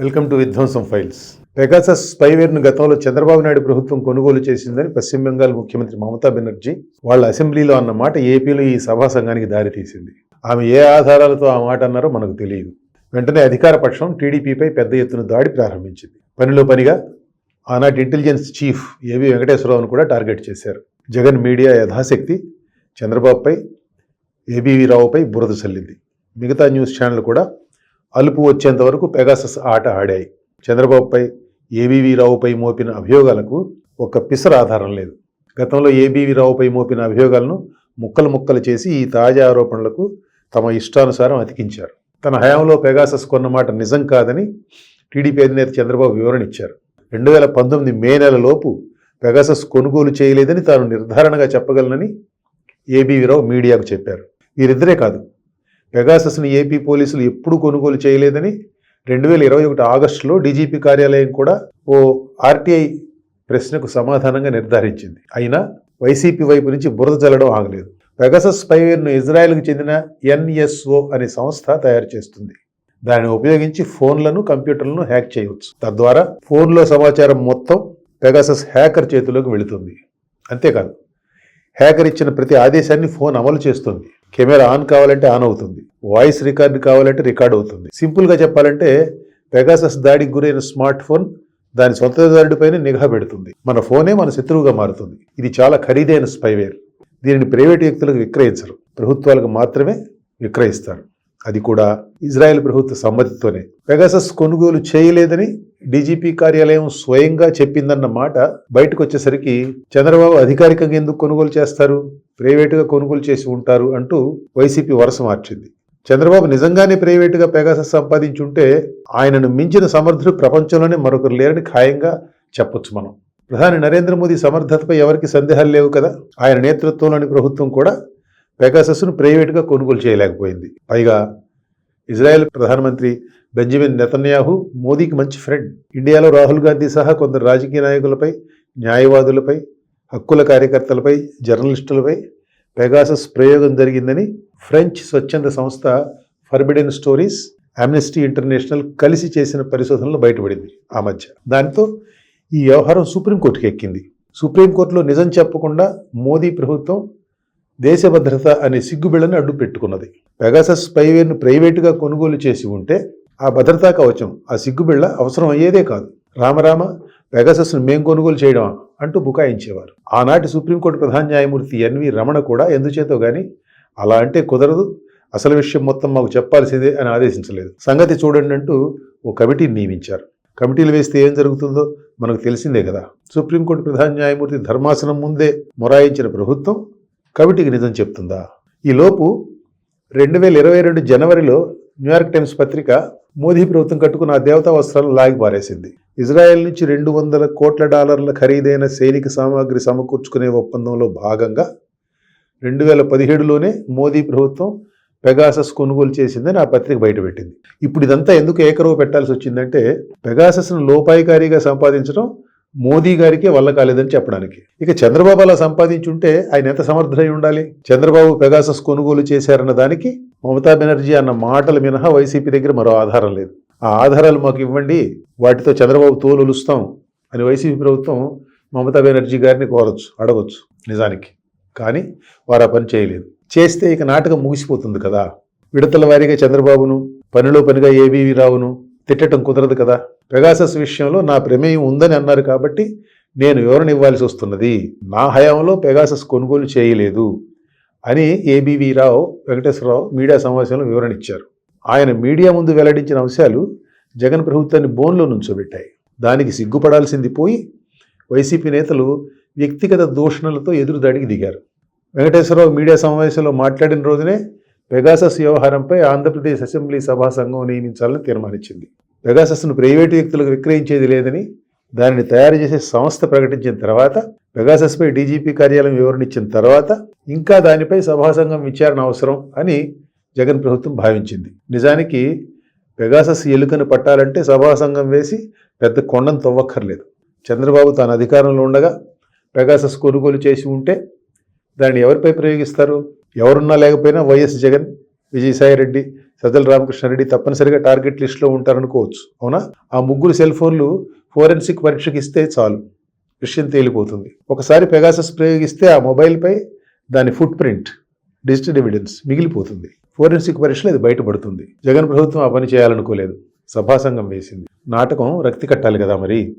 Welcome to విధ్వంసం files. Pegasus స్పైవేర్ను గతంలో చంద్రబాబు నాయుడు ప్రభుత్వం కొనుగోలు చేసిందని పశ్చిమ బెంగాల్ ముఖ్యమంత్రి మమతా బెనర్జీ వాళ్ళ అసెంబ్లీలో అన్న మాట ఏపీలో ఈ సభా సంఘానికి దారితీసింది. ఆమె ఏ ఆధారాలతో ఆ మాట అన్నారో మనకు తెలియదు. వెంటనే అధికార పక్షం టీడీపీపై పెద్ద ఎత్తున దాడి ప్రారంభించింది. పనిలో పనిగా ఆనాటి ఇంటెలిజెన్స్ చీఫ్ ఏవి వెంకటేశ్వరరావును కూడా టార్గెట్ చేశారు. జగన్ మీడియా యథాశక్తి చంద్రబాబుపై ఏబీవీ రావుపై బురద చల్లింది. మిగతా న్యూస్ ఛానల్ కూడా అలుపు వచ్చేంత వరకు పెగాసస్ ఆట ఆడాయి. చంద్రబాబుపై ఏబీవీ రావుపై మోపిన అభియోగాలకు ఒక్క పిసర ఆధారం లేదు. గతంలో ఏబీవీ రావుపై మోపిన అభియోగాలను ముక్కలు ముక్కలు చేసి ఈ తాజా ఆరోపణలకు తమ ఇష్టానుసారం అతికించారు. తన హయాంలో పెగాసస్ కొన్నమాట నిజం కాదని టీడీపీ అధినేత చంద్రబాబు వివరణ ఇచ్చారు. రెండు వేల పంతొమ్మిది మే నెలలోపు పెగాసస్ కొనుగోలు చేయలేదని తాను నిర్ధారణగా చెప్పగలనని ఏబీవీ రావు మీడియాకు చెప్పారు. వీరిద్దరే కాదు పెగాసస్ని ఏపీ పోలీసులు ఎప్పుడు కొనుగోలు చేయలేదని రెండు వేల ఇరవై ఒకటి ఆగస్టులో డీజీపీ కార్యాలయం కూడా ఓ ఆర్టీఐ ప్రశ్నకు సమాధానంగా నిర్ధారించింది. అయినా వైసీపీ వైపు నుంచి బురద చల్లడం ఆగలేదు. పెగసస్ స్పైవేర్ను ఇజ్రాయెల్కు చెందిన ఎన్ఎస్ఓ అనే సంస్థ తయారు చేస్తుంది. దానిని ఉపయోగించి ఫోన్లను కంప్యూటర్లను హ్యాక్ చేయవచ్చు. తద్వారా ఫోన్లో సమాచారం మొత్తం పెగాసస్ హ్యాకర్ చేతిలోకి వెళుతుంది. అంతేకాదు హ్యాకర్ ఇచ్చిన ప్రతి ఆదేశాన్ని ఫోన్ అమలు చేస్తుంది. కెమెరా ఆన్ కావాలంటే ఆన్ అవుతుంది. వాయిస్ రికార్డ్ కావాలంటే రికార్డ్ అవుతుంది. సింపుల్గా చెప్పాలంటే పెగాసస్ దాడికి గురైన స్మార్ట్ ఫోన్ దాని సొంతదారుడిపైన నిఘా పెడుతుంది. మన ఫోనే మన శత్రువుగా మారుతుంది. ఇది చాలా ఖరీదైన స్పైవేర్. దీనిని ప్రైవేటు వ్యక్తులకు విక్రయించరు. ప్రభుత్వాలకు మాత్రమే విక్రయిస్తారు. అది కూడా ఇజ్రాయెల్ ప్రభుత్వ సమ్మతితోనే. పెగాసస్ కొనుగోలు చేయలేదని డీజీపీ కార్యాలయం స్వయంగా చెప్పిందన్న మాట బయటకు వచ్చేసరికి చంద్రబాబు అధికారికంగా ఎందుకు కొనుగోలు చేస్తారు? ప్రైవేటుగా కొనుగోలు చేసి ఉంటారు అంటూ వైసీపీ వరుస మార్చింది. చంద్రబాబు నిజంగానే ప్రైవేటుగా పెగాసస్ సంపాదించుంటే ఆయనను మించిన సమర్థుడు ప్రపంచంలోనే మరొకరు లేరని ఖాయంగా చెప్పొచ్చు మనం. ప్రధాని నరేంద్ర మోదీ సమర్థతపై ఎవరికి సందేహాలు లేవు కదా? ఆయన నేతృత్వంలోని ప్రభుత్వం కూడా పెగాసస్ను ప్రైవేటుగా కొనుగోలు చేయలేకపోయింది. పైగా ఇజ్రాయెల్ ప్రధానమంత్రి బెంజమిన్ నెతన్యాహు మోదీకి మంచి ఫ్రెండ్. ఇండియాలో రాహుల్ గాంధీ సహా కొందరు రాజకీయ నాయకులపై న్యాయవాదులపై హక్కుల కార్యకర్తలపై జర్నలిస్టులపై పెగాసస్ ప్రయోగం జరిగిందని ఫ్రెంచ్ స్వచ్ఛంద సంస్థ ఫర్బిడెన్ స్టోరీస్ అమ్నెస్టీ ఇంటర్నేషనల్ కలిసి చేసిన పరిశోధనలు బయటపడింది ఆ మధ్య. దాంతో ఈ వ్యవహారం సుప్రీంకోర్టుకి ఎక్కింది. సుప్రీంకోర్టులో నిజం చెప్పకుండా మోదీ ప్రభుత్వం దేశ భద్రత అనే సిగ్గుబిళ్ళని అడ్డు పెట్టుకున్నది పెగాసస్ స్పైవేర్ను ప్రైవేటుగా కొనుగోలు చేసి ఉంటే ఆ భద్రతా కవచం ఆ సిగ్గుబిళ్ళ అవసరం అయ్యేదే కాదు. రామరామ పెగాసస్ను మేం కొనుగోలు చేయడం అంటూ బుకాయించేవారు. ఆనాటి సుప్రీంకోర్టు ప్రధాన న్యాయమూర్తి ఎన్వి రమణ కూడా ఎందుచేతో గాని అలా అంటే కుదరదు. అసలు విషయం మొత్తం మాకు చెప్పాల్సిందే అని ఆదేశించలేదు. సంగతి చూడండి అంటూ ఓ కమిటీని నియమించారు. కమిటీలు వేస్తే ఏం జరుగుతుందో మనకు తెలిసిందే కదా. సుప్రీంకోర్టు ప్రధాన న్యాయమూర్తి ధర్మాసనం ముందే మొరాయించిన ప్రభుత్వం కమిటీకి నిజం చెప్తుందా? ఈలోపు రెండు వేల ఇరవై రెండు జనవరిలో న్యూయార్క్ టైమ్స్ పత్రిక మోదీ ప్రభుత్వం కట్టుకున్న ఆ దేవతా వస్త్రాలు లాగి పారేసింది. ఇజ్రాయెల్ నుంచి రెండు వందల కోట్ల డాలర్ల ఖరీదైన సైనిక సామాగ్రి సమకూర్చుకునే ఒప్పందంలో భాగంగా రెండు వేల పదిహేడులోనే మోదీ ప్రభుత్వం పెగాసస్ కొనుగోలు చేసిందని ఆ పత్రిక బయటపెట్టింది. ఇప్పుడు ఇదంతా ఎందుకు ఏకరవ పెట్టాల్సి వచ్చిందంటే పెగాసస్ను లోపాయికారిగా సంపాదించడం మోదీ గారికే వల్ల కాలేదని చెప్పడానికి. ఇక చంద్రబాబు అలా సంపాదించుంటే ఆయన ఎంత సమర్థుడై ఉండాలి? చంద్రబాబు పెగాసస్ కొనుగోలు చేశారన్న దానికి మమతా బెనర్జీ అన్న మాటల మినహా వైసీపీ దగ్గర మరో ఆధారం లేదు. ఆ ఆధారాలు మాకు ఇవ్వండి. వాటితో చంద్రబాబు తోలులుస్తాం అని వైసీపీ ప్రభుత్వం మమతా బెనర్జీ గారిని కోరచ్చు అడగొచ్చు నిజానికి. కానీ వారు ఆ పని చేయలేదు. చేస్తే ఇక నాటకం ముగిసిపోతుంది కదా. విడతల వారీగా చంద్రబాబును పనిలో పనిగా ఏబీవీ రావును తిట్టడం కుదరదు కదా. పెగాసస్ విషయంలో నా ప్రమేయం ఉందని అన్నారు కాబట్టి నేను వివరణ ఇవ్వాల్సి వస్తున్నది. నా హయాంలో పెగాసస్ కొనుగోలు చేయలేదు అని ఏబీవీ రావు వెంకటేశ్వరరావు మీడియా సమావేశంలో వివరణ ఇచ్చారు. ఆయన మీడియా ముందు వెల్లడించిన అంశాలు జగన్ ప్రభుత్వాన్ని బోన్లో నుంచోబెట్టాయి. దానికి సిగ్గుపడాల్సింది పోయి వైసీపీ నేతలు వ్యక్తిగత దూషణలతో ఎదురుదాడికి దిగారు. వెంకటేశ్వరరావు మీడియా సమావేశంలో మాట్లాడిన రోజునే పెగాసస్ వ్యవహారంపై ఆంధ్రప్రదేశ్ అసెంబ్లీ సభా సంఘం నియమించాలని తీర్మానించింది. పెగాసస్ను ప్రైవేటు వ్యక్తులకు విక్రయించేది లేదని దానిని తయారు చేసే సంస్థ ప్రకటించిన తర్వాత పెగాసస్పై డీజీపీ కార్యాలయం వివరణ ఇచ్చిన తర్వాత ఇంకా దానిపై సభా సంఘం విచారణ అవసరం అని జగన్ ప్రభుత్వం భావించింది. నిజానికి పెగాసస్ ఎలుకను పట్టాలంటే సభా సంఘం వేసి పెద్ద కొండను తవ్వక్కర్లేదు. చంద్రబాబు తాను అధికారంలో ఉండగా పెగాసస్ కొనుగోలు చేసి ఉంటే దాన్ని ఎవరిపై ప్రయోగిస్తారు? ఎవరున్నా లేకపోయినా వైఎస్ జగన్ విజయసాయిరెడ్డి సజ్జల రామకృష్ణారెడ్డి తప్పనిసరిగా టార్గెట్ లిస్టులో ఉంటారనుకోవచ్చు. అవునా? ఆ ముగ్గురు సెల్ ఫోన్లు ఫోరెన్సిక్ పరీక్షకి ఇస్తే చాలు. విషయం తేలిపోతుంది. ఒకసారి పెగాసస్ ప్రయోగిస్తే ఆ మొబైల్పై దాని ఫుట్ ప్రింట్ డిజిటల్ ఎవిడెన్స్ మిగిలిపోతుంది. ఫోరెన్సిక్ పరీక్షలు అది బయటపడుతుంది. జగన్ ప్రభుత్వం ఆ పని చేయాలనుకోలేదు. సభాసంగం వేసింది. నాటకం రక్తి కట్టాలి కదా మరి?